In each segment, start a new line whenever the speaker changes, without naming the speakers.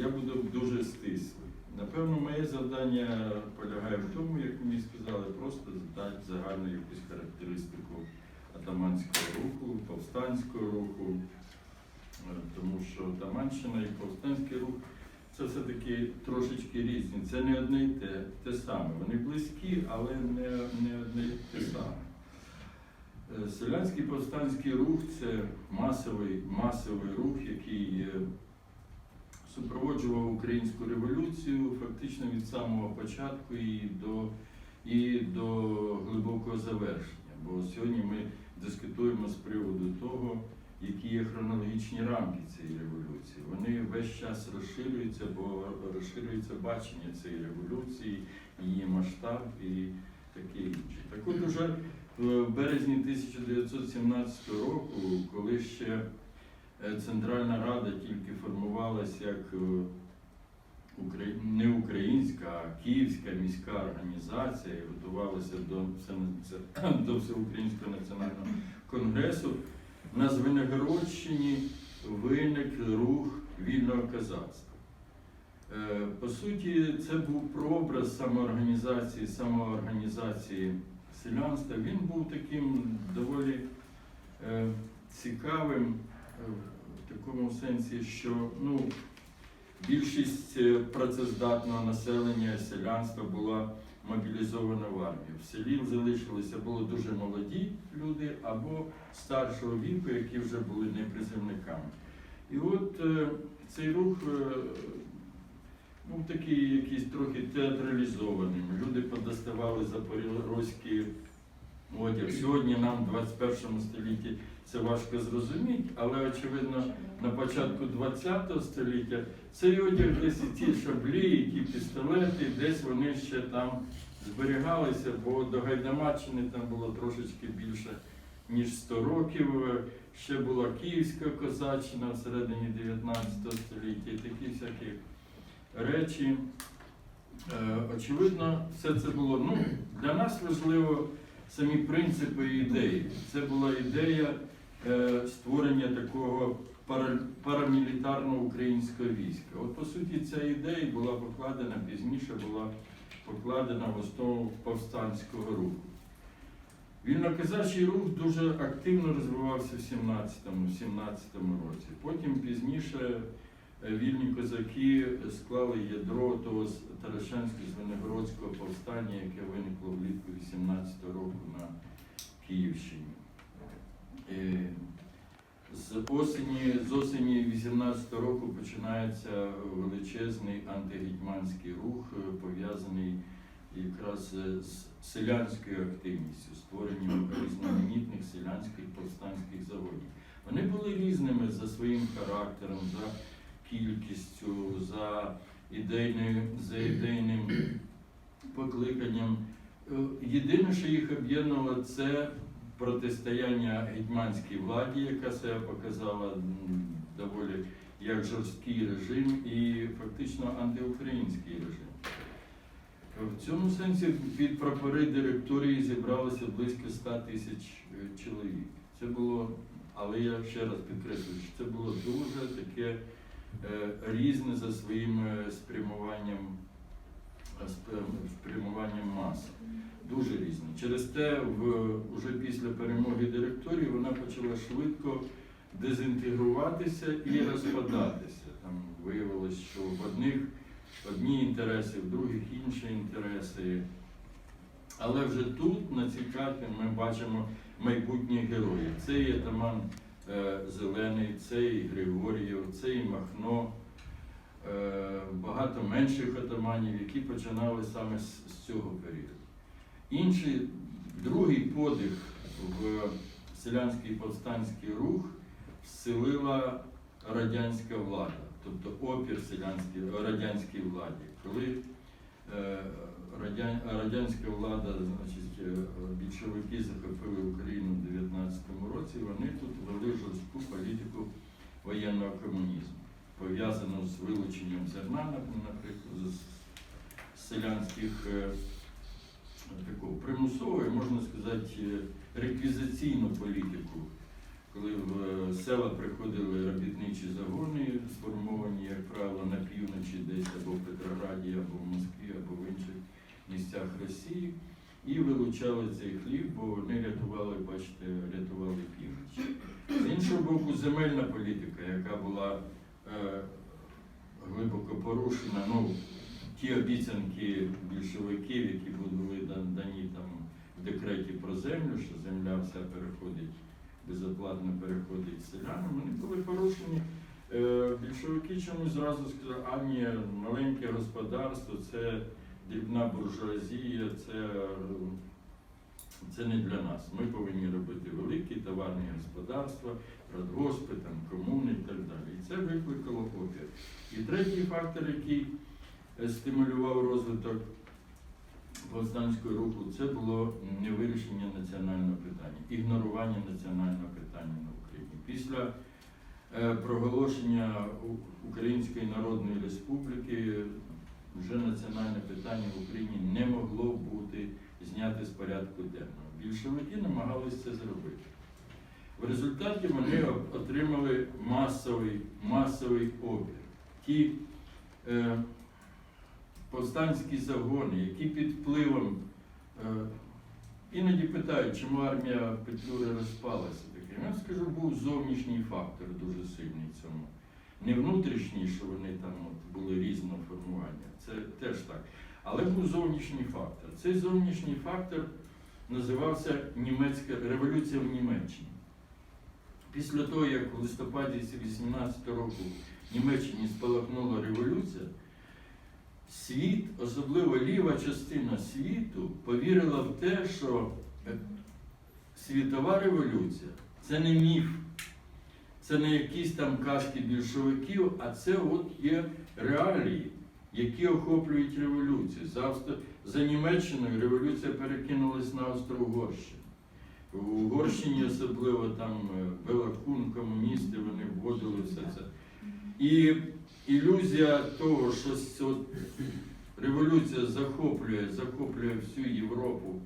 я буду дуже стислий. Напевно, моє завдання полягає в тому, як мені сказали, просто дати загальну якусь характеристику атаманського руху, повстанського руху, Е, тому що Таманщина і повстанський рух це все-таки трошечки різні. Це не одне й те, те саме. Вони близькі, але не, не одне й те саме. Е, Селянський повстанський рух це масовий, масовий рух, який е, супроводжував українську революцію фактично від самого початку і до, і до глибокого завершення. Бо сьогодні ми дискутуємо з приводу того, які є хронологічні рамки цієї революції. Вони весь час розширюються, бо розширюється бачення цієї революції, її масштаб і таке інше. Так от уже в березні 1917 року, коли ще е, Центральна Рада тільки формувалася як е, не українська, а київська міська організація і готувалася до, до Всеукраїнського національного конгресу, на Звенигородщині виник рух вільного козацтва. Е, По суті, це був прообраз самоорганізації, самоорганізації селянства. Він був таким доволі е, цікавим е, такому сенсі, що ну, більшість е, працездатного населення селянства була мобілізована в армію. В селі залишилися були дуже молоді люди або старшого віку, які вже були непризивниками. І от е, цей рух е, був такий якийсь трохи театралізованим. Люди подоставали запорозький одяг. Сьогодні нам в 21 столітті це важко зрозуміти, але очевидно на початку 20 століття цей одяг десь і ті шаблі, і ті пістолети, десь вони ще там зберігалися, бо до Гайдамаччини там було трошечки більше ніж 100 років. Ще була Київська козаччина всередині 19 століття, і такі всякі речі. Е, Очевидно, все це було. Ну, для нас важливо самі принципи і ідеї. Це була ідея е, створення такого пара- парамілітарного українського війська. От по суті, ця ідея була покладена пізніше, була покладена в основу повстанського руху. Вільнокозачий рух дуже активно розвивався в 17-17 році. Потім пізніше вільні козаки склали ядро того з- Тарашансько-Звенигородського повстання, яке виникло влітку 18-го року на Київщині. Е, З осені, з осені 18 року починається величезний антигетьманський рух, е, пов'язаний якраз е, з селянською активністю, створенням різноманітних селянських повстанських заводів. Вони були різними за своїм характером, за кількістю, за ідейним, за ідейним покликанням. Е, Єдине, що їх об'єднувало, це протистояння гетьманській владі, яка себе показала доволі як жорсткий режим і фактично антиукраїнський режим. В цьому сенсі під прапори директорії зібралося близько 100 тисяч е, чоловік. Це було, але я ще раз підкреслюю, що це було дуже таке різне за своїм е, спрямуванням, е, спрямуванням маси. Дуже різне. Через те, в, уже після перемоги директорії вона почала швидко дезінтегруватися і розпадатися. Там виявилось, що в одних одні інтереси, в других інші інтереси. Але вже тут, на цій карті, ми бачимо майбутніх героїв. Це і атаман е, Зелений, це і Григор'єв, це і Махно, е, багато менших атаманів, які починали саме з, цього періоду. Інший, другий подих в селянський повстанський рух вселила радянська влада, тобто опір радянській владі. Коли е, радянська влада, значить, е, більшовики захопили Україну в 19-му році, вони тут вели жорстку політику воєнного комунізму, пов'язану з вилученням зерна, наприклад, з селянських е, таку примусову, можна сказати, е, реквізиційну політику коли в е, села приходили робітничі загони, сформовані, як правило, на півночі, десь або в Петрограді, або в Москві, або в інших місцях Росії, і вилучали цей хліб, бо вони рятували, бачите, рятували північ. З іншого боку, земельна політика, яка була е, глибоко порушена, ну, ті обіцянки більшовиків, які були дані там в декреті про землю, що земля вся переходить, безоплатно переходить селянам, вони були порушені. Е, Більшовики чомусь зразу сказали, а ні, маленьке господарство, це дрібна буржуазія, це, це не для нас. Ми повинні робити великі товарні господарства, радгоспи, там, комуни і так далі. І це викликало опір. І третій фактор, який е, стимулював розвиток повстанського руху, це було невирішення національного питання, ігнорування національного питання на Україні. Після е, проголошення Української Народної Республіки вже національне питання в Україні не могло бути зняте з порядку денного. Більшовики намагалися це зробити. В результаті вони отримали масовий, масовий опір. Ті е, повстанські загони, які під впливом е, іноді питають, чому армія Петлюри розпалася таке. Я скажу, був зовнішній фактор дуже сильний цьому. Не внутрішній, що вони там от були різного формування, це теж так. Але був зовнішній фактор. Цей зовнішній фактор називався німецька революція в Німеччині. Після того, як в листопаді 18 року в Німеччині спалахнула революція, світ, особливо ліва частина світу, повірила в те, що е, світова революція це не міф, це не якісь там казки більшовиків, а це от є реалії, які охоплюють революцію. За. За Німеччиною революція перекинулась на Австро-Угорщину. В Угорщині особливо там е, Белакун, комуністи, вони вводили все це. І ілюзія того, що от революція захоплює, захоплює всю Європу,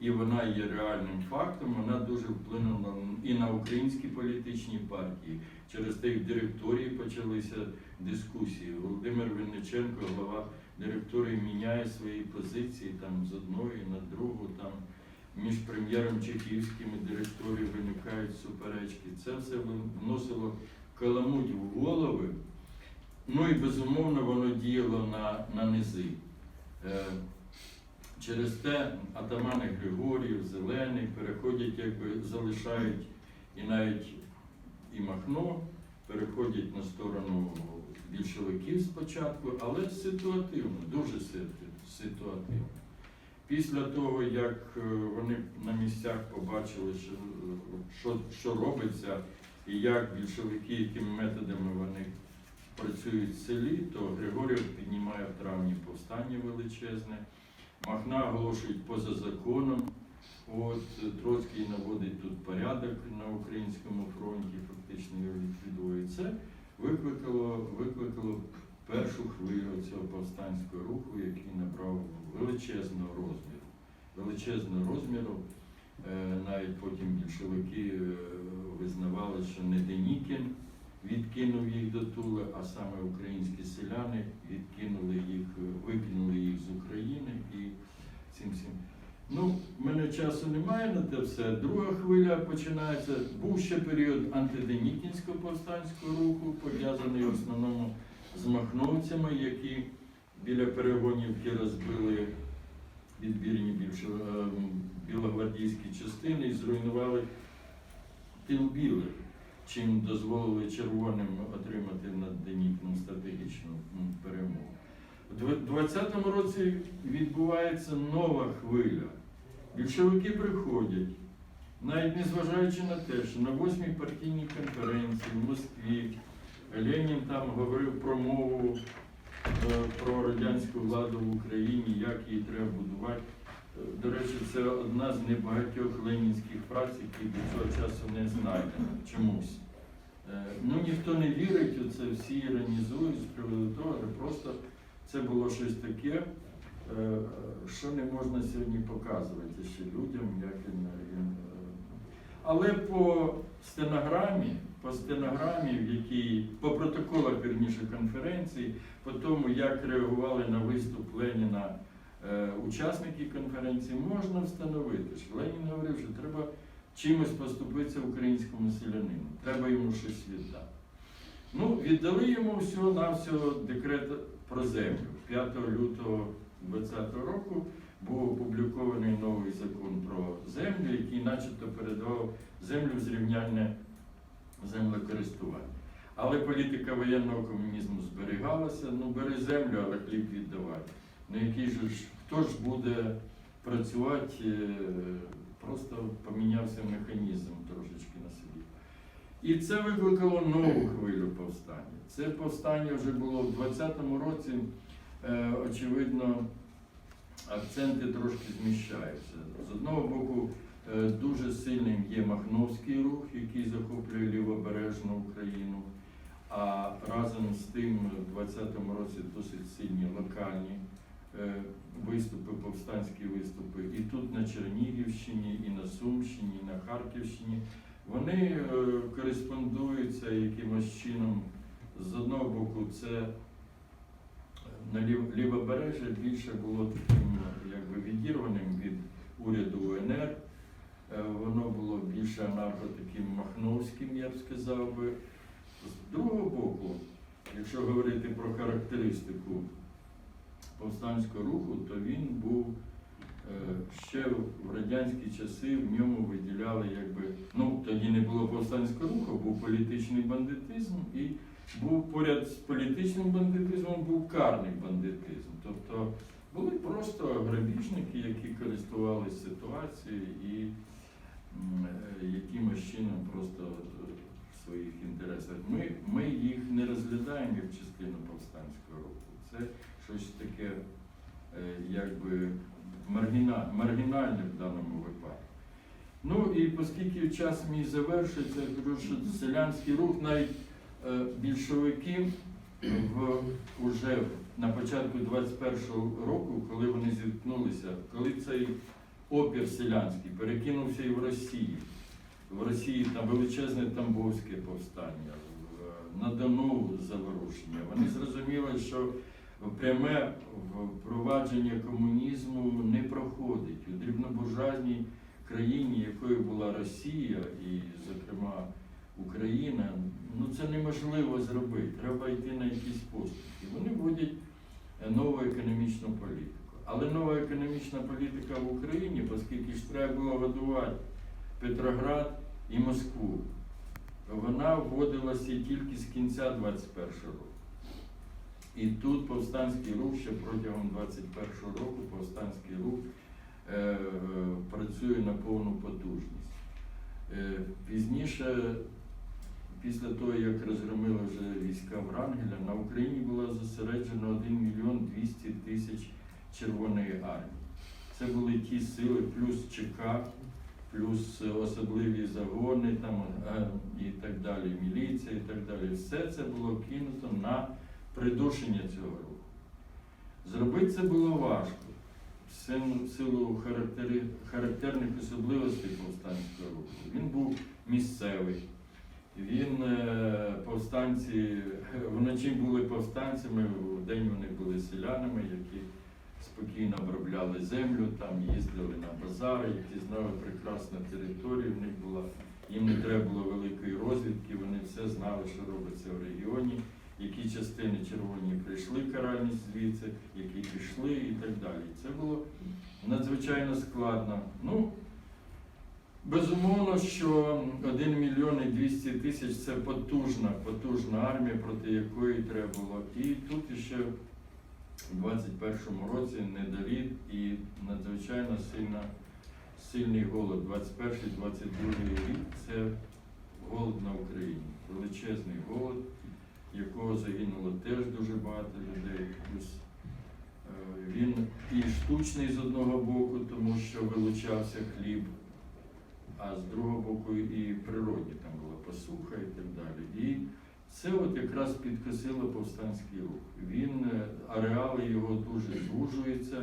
і вона є реальним фактом, вона дуже вплинула і на українські політичні партії. Через і директорії почалися дискусії. Володимир Винниченко, глава директорії, міняє свої позиції там з одної на другу. Там між прем'єром Чехівським і директорією виникають суперечки. Це все вносило каламуть в голови. Ну і безумовно воно діяло на, на низи. Е, через те атамани Григорів, Зелений переходять, якби залишають і навіть і Махно, переходять на сторону більшовиків спочатку, але ситуативно, дуже ситуативно. Після того, як е, вони на місцях побачили, що, що, що робиться, і як більшовики, якими методами вони працюють в селі, то Григорів піднімає в травні повстання величезне, Махна оголошують поза законом. От е, Троцький наводить тут порядок на українському фронті, фактично його ліквідує. Це викликало, викликало першу хвилю цього повстанського руху, який набрав величезного розміру. Величезного розміру. Е, Навіть потім більшовики е, визнавали, що не Денікін відкинув їх до Тули, а саме українські селяни відкинули їх, викинули їх з України і цим всім. Ну, в мене часу немає на те все. Друга хвиля починається. Був ще період антиденікінського повстанського руху, пов'язаний в основному з махновцями, які біля перегонівки розбили відбірні більшо, е, білогвардійські частини і зруйнували тил білих, чим дозволили червоним отримати над стратегічну перемогу. У 20-му році відбувається нова хвиля. Більшовики приходять, навіть незважаючи на те, що на восьмій партійній конференції в Москві Ленін там говорив про мову е, про радянську владу в Україні, як її треба будувати. Е, До речі, це одна з небагатьох ленінських праць, які до цього часу не знайдено чомусь. Е, Ну ніхто не вірить у це, всі іронізують з приводу того, але просто це було щось таке, е, що не можна сьогодні показувати ще людям, як він. він, е, Але по стенограмі, по стенограмі, в якій по протоколах вірніше конференції, по тому, як реагували на виступ Леніна е, учасники конференції, можна встановити, що Ленін говорив, що треба чимось поступитися українському селянину, треба йому щось віддати. Ну, віддали йому всього на всього декрет про землю. 5 лютого 2020 року був опублікований новий закон про землю, який начебто передавав землю в зрівняння землекористування. Але політика воєнного комунізму зберігалася, ну бери землю, але хліб віддавай. Ну який же ж, хто ж буде працювати, е, просто помінявся механізм трошечки. І це викликало нову хвилю повстання. Це повстання вже було в 20-му році, е, очевидно, акценти трошки зміщаються. З одного боку, е, дуже сильним є Махновський рух, який захоплює лівобережну Україну. А разом з тим, в 20-му році досить сильні локальні е, виступи, повстанські виступи. І тут на Чернігівщині, і на Сумщині, і на Харківщині. Вони е, кореспондуються якимось чином. З одного боку, це е, на лів- лівобережжя більше було таким якби відірваним від уряду УНР. Е, Воно було більше анархо таким махновським, я б сказав би. З другого боку, якщо говорити про характеристику повстанського руху, то він був ще в радянські часи в ньому виділяли, якби ну тоді не було повстанського руху, був політичний бандитизм, і був поряд з політичним бандитизмом був карний бандитизм. Тобто були просто грабіжники, які користувалися ситуацією і е, якимось чином просто е, в своїх інтересах. Ми, ми їх не розглядаємо як частину повстанського руху. Це щось таке, е, якби маргіна, маргінальне в даному випадку. Ну і оскільки час мій завершується, я кажу, що селянський рух, навіть е, більшовики в, уже на початку 21-го року, коли вони зіткнулися, коли цей опір селянський перекинувся і в Росії. В Росії там величезне Тамбовське повстання, на Дону заворушення. Вони зрозуміли, що пряме впровадження комунізму не проходить. У дрібнобуржуазній країні, якою була Росія і, зокрема, Україна, ну це неможливо зробити. Треба йти на якісь поступки. Вони вводять е, нову економічну політику. Але нова економічна політика в Україні, оскільки ж треба було годувати Петроград і Москву, вона вводилася тільки з кінця 21 року. І тут повстанський рух ще протягом 21 року повстанський рух е, працює на повну потужність. Е, пізніше, після того, як розгромили вже війська Врангеля, на Україні було зосереджено 1 мільйон 200 тисяч Червоної армії. Це були ті сили, плюс ЧК, плюс особливі загони там, е, і так далі, міліція і так далі. Все це було кинуто на придушення цього руху. Зробити це було важко. В силу- характерних особливостей повстанського руху. Він був місцевий. Він е, повстанці, вночі були повстанцями, в день вони були селянами, які спокійно обробляли землю, там їздили на базари, які знали прекрасно територію. В них була їм не треба було великої розвідки, вони все знали, що робиться в регіоні, які частини червоні прийшли каральні звідси, які пішли і так далі. Це було надзвичайно складно. Ну, безумовно, що 1 мільйон і 200 тисяч це потужна, потужна армія, проти якої треба було. І тут ще у 21-му році недоліт і надзвичайно сильна, сильний голод. 21-22 рік це голод на Україні. Величезний голод, якого загинуло теж дуже багато людей. Е, він і штучний з одного боку, тому що вилучався хліб, а з другого боку і природні, там була посуха і так далі. І це от якраз підкосило повстанський рух. Він, е, ареали його дуже звужуються.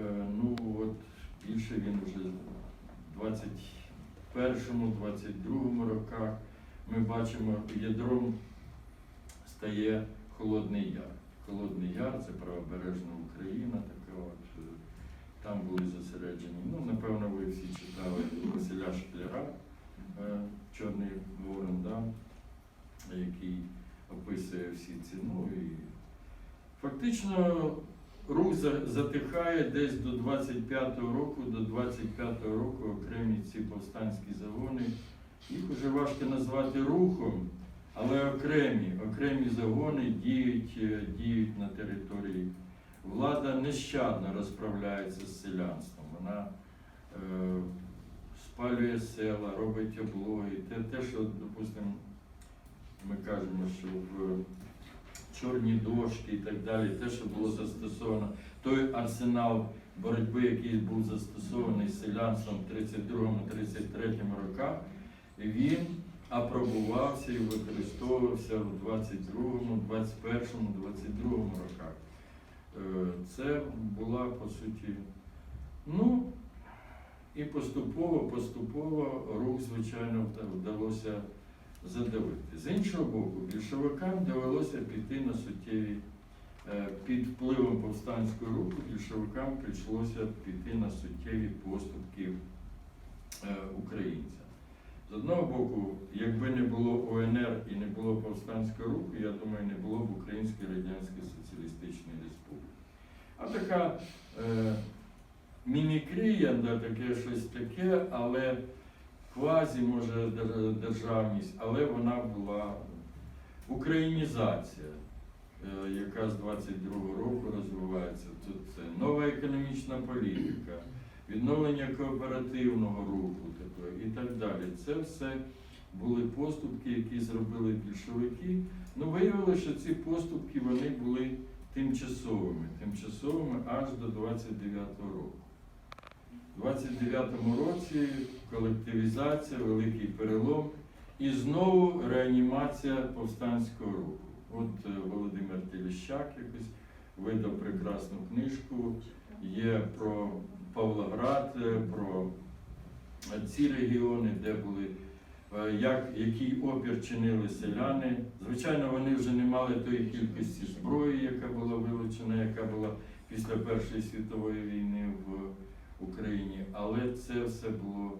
Е, Ну от більше він вже 20 21-му, 22-му роках. Ми бачимо, ядром стає Холодний Яр. Холодний Яр це правобережна Україна, така от. е, Там були зосереджені. Ну, напевно, ви всі читали Василя Шкляра, е, Чорний Ворон, да, який описує всі ці. Ну, і фактично рух затихає десь до 25-го року, до 25-го року окремі ці повстанські загони. Їх уже важко назвати рухом, але окремі, окремі загони діють, е, діють на території. Влада нещадно розправляється з селянством. Вона е, спалює села, робить облоги. Те, те, що, допустимо, ми кажемо, що в чорні дошки і так далі, те, що було застосовано, той арсенал боротьби, який був застосований селянством в 32-33 роках, він апробувався і використовувався в 22-му, 21-му, 22-му роках. Е, Це була по суті, ну і поступово, поступово рух, звичайно, вдалося задавити. З іншого боку, більшовикам довелося піти на суттєві е, під впливом повстанського руху, більшовикам прийшлося піти на суттєві поступки е, українцям. З одного боку, якби не було ОНР і не було повстанського руху, я думаю, не було б Української Радянської Соціалістичної Республіки. А така е, мімікрія, да, таке щось таке, але квазі, може, державність, але вона була українізація, е, яка з 22-го року розвивається. Тут це нова економічна політика, відновлення кооперативного руху такої і так далі. Це все були поступки, які зробили більшовики. Ну, виявилося, що ці поступки вони були тимчасовими, тимчасовими аж до 29-го року. У 29-му році колективізація, великий перелом і знову реанімація повстанського руху. От е, Володимир Теліщак якось видав прекрасну книжку, є про Павлоград, е, про ці регіони, де були, е, як, який опір чинили селяни. Звичайно, вони вже не мали тої кількості зброї, яка була вилучена, яка була після Першої світової війни в Україні, але це все було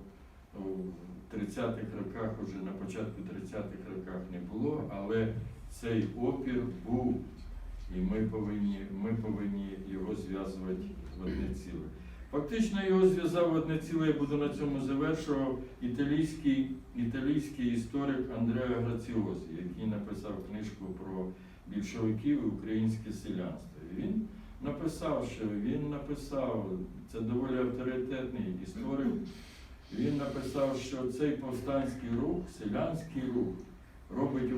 в 30-х роках, уже на початку 30-х роках не було, але цей опір був, і ми повинні, ми повинні його зв'язувати в одне ціле. Фактично його зв'язав одне ціле, я буду на цьому завершував італійський, італійський історик Андреа Граціозі, який написав книжку про більшовиків і українське селянство. Він написав, що він написав, це доволі авторитетний історик, він написав, що цей повстанський рух, селянський рух, робить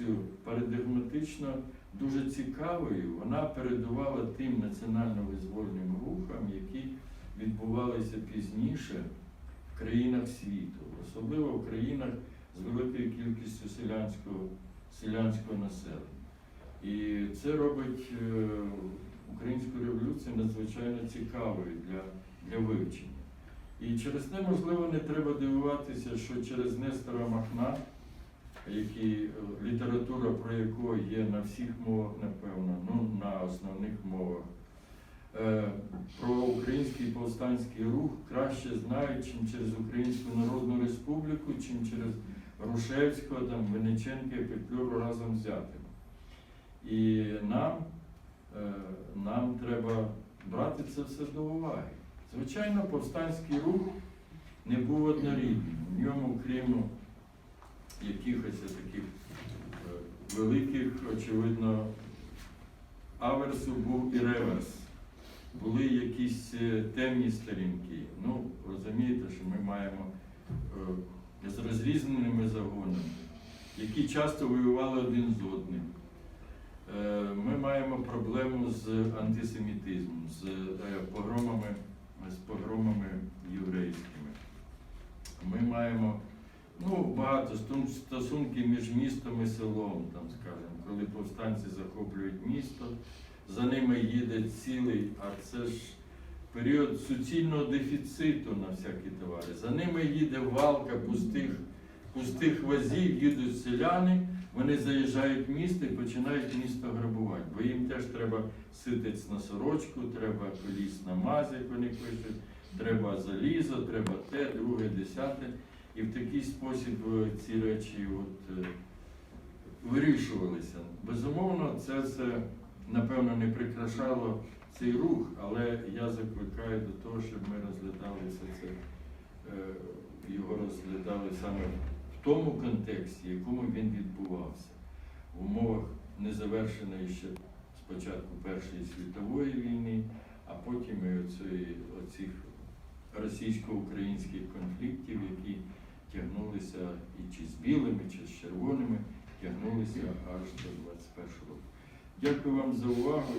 революцію парадигматично дуже цікавою. Вона передувала тим національно-визвольним рухам, які відбувалися пізніше в країнах світу, особливо в країнах з великою кількістю селянського, селянського населення. І це робить е, українську революцію надзвичайно цікавою для, для вивчення. І через те, можливо, не треба дивуватися, що через Нестора Махна, який, е, література про якого є на всіх мовах, напевно, ну, на основних мовах, е, про український повстанський рух краще знають, чим через Українську Народну Республіку, чим через Рушевського, там, Вениченка і Петлюру разом взятими. І нам, е, нам треба брати це все до уваги. Звичайно, повстанський рух не був однорідним. В ньому, крім якихось таких е, великих, очевидно, аверсу був і реверс. Були якісь е, темні сторінки. Ну, розумієте, що ми маємо е, з розрізненими загонами, які часто воювали один з одним. Ми маємо проблему з антисемітизмом, з погромами, з погромами єврейськими. Ми маємо ну, багато стосунків між містом і селом, там, скажімо, коли повстанці захоплюють місто, за ними їде цілий, а це ж період суцільного дефіциту на всякі товари. За ними їде валка пустих, пустих вазів, їдуть селяни, вони заїжджають в місто і починають місто грабувати. Бо їм теж треба ситець на сорочку, треба коліс на мазь, як вони пишуть, треба залізо, треба те, друге, десяте. І в такий спосіб е, ці речі от, е, вирішувалися. Безумовно, це все, напевно, не прикрашало цей рух, але я закликаю до того, щоб ми розглядали все це, е, його розглядали саме в тому контексті, в якому він відбувався, в умовах незавершеної ще спочатку Першої світової війни, а потім і оцих російсько-українських конфліктів, які тягнулися і чи з білими, чи з червоними, тягнулися аж до 21 року. Дякую вам за увагу.